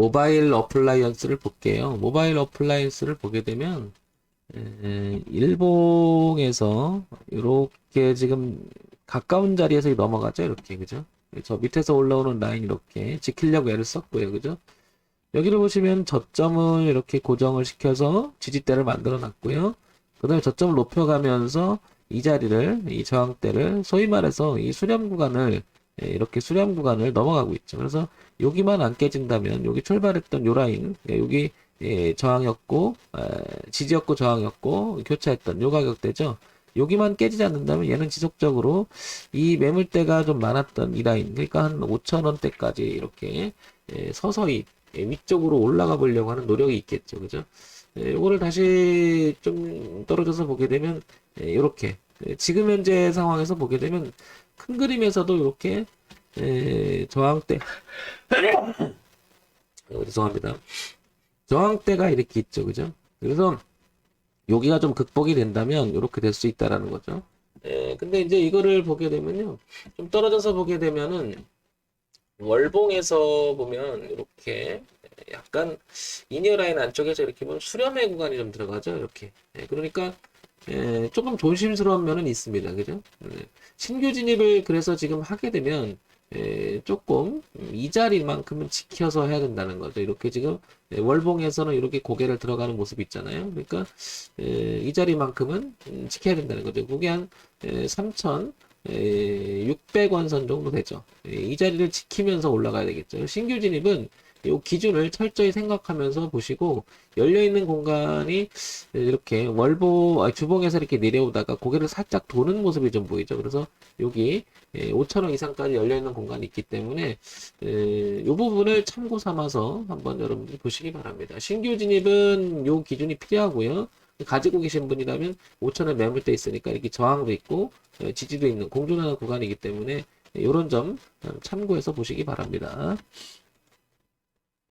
모바일 어플라이언스를 볼게요. 모바일 어플라이언스를 보게 되면 에, 일봉에서 이렇게 지금 가까운 자리에서 넘어가죠. 이렇게 그죠? 저 밑에서 올라오는 라인 이렇게 지키려고 애를 썼고요. 그죠? 여기를 보시면 저점을 이렇게 고정을 시켜서 지지대를 만들어 놨고요. 그 다음에 저점을 높여가면서 이 자리를, 이 저항대를 소위 말해서 이 수렴 구간을 예, 이렇게 수렴 구간을 넘어가고 있죠. 그래서 여기만 안 깨진다면 여기 출발했던 요 라인, 예, 여기 예, 저항이었고 에, 지지였고 저항이었고 교차했던 요 가격대죠. 여기만 깨지지 않는다면 얘는 지속적으로 이 매물대가 좀 많았던 이 라인, 그러니까 한 5천원대까지 이렇게 예, 서서히 예, 위쪽으로 올라가 보려고 하는 노력이 있겠죠. 그죠? 예, 요거를 다시 좀 떨어져서 보게 되면 예, 이렇게 지금 현재 상황에서 보게 되면 큰 그림에서도 이렇게 예, 저항대 어, 죄송합니다. 저항대가 이렇게 있죠. 그죠? 그래서 여기가 좀 극복이 된다면 이렇게 될 수 있다라는 거죠. 예, 근데 이제 이거를 보게 되면요. 좀 떨어져서 보게 되면은 월봉에서 보면 이렇게 약간 이니어 라인 안쪽에서 이렇게 보면 수렴의 구간이 좀 들어가죠. 이렇게. 예, 그러니까 예, 조금 조심스러운 면은 있습니다. 그죠? 예, 신규 진입을 그래서 지금 하게 되면 예, 조금 음, 이 자리만큼은 지켜서 해야 된다는 거죠. 이렇게 지금 예, 월봉에서는 이렇게 고개를 들어가는 모습이 있잖아요. 그러니까 예, 이 자리만큼은 음, 지켜야 된다는 거죠. 그게 한 예, 3천 600원 선 정도 되죠. 예, 이 자리를 지키면서 올라가야 되겠죠. 신규 진입은 이 기준을 철저히 생각하면서 보시고 열려 있는 공간이 이렇게 월보 아, 주봉에서 이렇게 내려오다가 고개를 살짝 도는 모습이 좀 보이죠. 그래서 여기 5천원 이상까지 열려 있는 공간이 있기 때문에 이 부분을 참고 삼아서 한번 여러분들이 보시기 바랍니다. 신규 진입은 요 기준이 필요하고요. 가지고 계신 분이라면 5천원 매물대 있으니까 이렇게 저항도 있고 예, 지지도 있는 공존하는 구간이기 때문에 이런 점 참고해서 보시기 바랍니다.